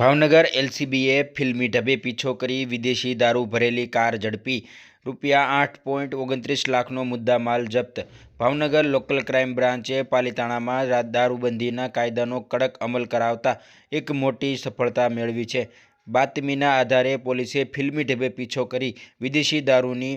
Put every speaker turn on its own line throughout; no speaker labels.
ભાવનગર એલસીબીએ ફિલ્મી ઢબે પીછો કરી વિદેશી દારૂ ભરેલી કાર ઝડપી. રૂપિયા આઠ પોઈન્ટ ઓગણત્રીસ લાખનો મુદ્દામાલ જપ્ત. ભાવનગર લોકલ ક્રાઇમ બ્રાન્ચે પાલિતાણામાં દારૂબંધીના કાયદાનો કડક અમલ કરાવતા એક મોટી સફળતા મેળવી છે. બાતમીના આધારે પોલીસે ફિલ્મી ઢબે પીછો કરી વિદેશી દારૂની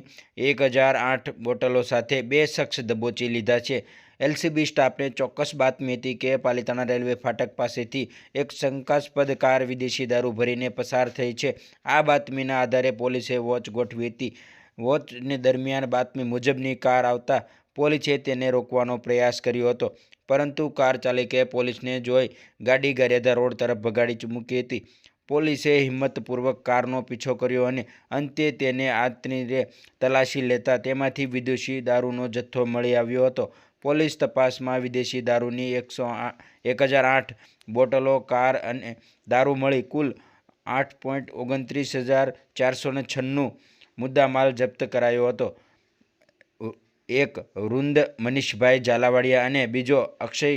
એક હજાર આઠ બોટલો સાથે બે શખ્સ દબોચી લીધા છે. એલસીબી સ્ટાફને ચોક્કસ બાતમી હતી કે પાલિતાણા રેલવે ફાટક પાસેથી એક શંકાસ્પદ કાર વિદેશી દારૂ ભરીને પસાર થઈ છે. આ બાતમીના આધારે પોલીસે વોચ ગોઠવી હતી વોચને દરમિયાન બાતમી મુજબની કાર આવતા પોલીસે તેને રોકવાનો પ્રયાસ કર્યો હતો. પરંતુ કાર ચાલકે પોલીસને જોઈ ગાડી ગારિયાદા રોડ તરફ ભગાડી મૂકી હતી. પોલીસે હિંમતપૂર્વક કારનો પીછો કર્યો અને અંતે તેને આંતરીને તલાશી લેતા તેમાંથી વિદેશી દારૂનો જથ્થો મળી આવ્યો હતો. પોલીસ તપાસમાં વિદેશી દારૂની એકસો એક હજાર આઠ બોટલો, કાર અને દારૂ મળી કુલ આઠ પોઈન્ટ ઓગણત્રીસ હજાર ચારસો ને છન્નું મુદ્દામાલ જપ્ત કરાયો હતો. એક વૃંદ મનીષભાઈ ઝાલાવાડિયા અને બીજો અક્ષય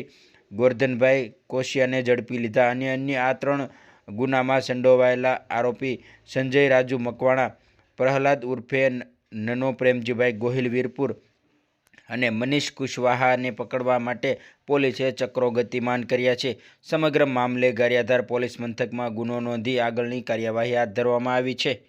ગોરધનભાઈ કોશિયાને ઝડપી લીધા અને અન્ય આ ત્રણ ગુનામાં સંડોવાયેલા આરોપી સંજય રાજુ મકવાણા, પ્રહલાદ ઉર્ફે નનો પ્રેમજીભાઈ ગોહિલ વીરપુર અને મનીષ કુશવાહાને પકડવા માટે પોલીસે ચક્રો ગતિમાન કર્યા છે. સમગ્ર મામલે ગારિયાધાર પોલીસ મથકમાં ગુનો નોંધી આગળની કાર્યવાહી હાથ ધરવામાં આવી છે.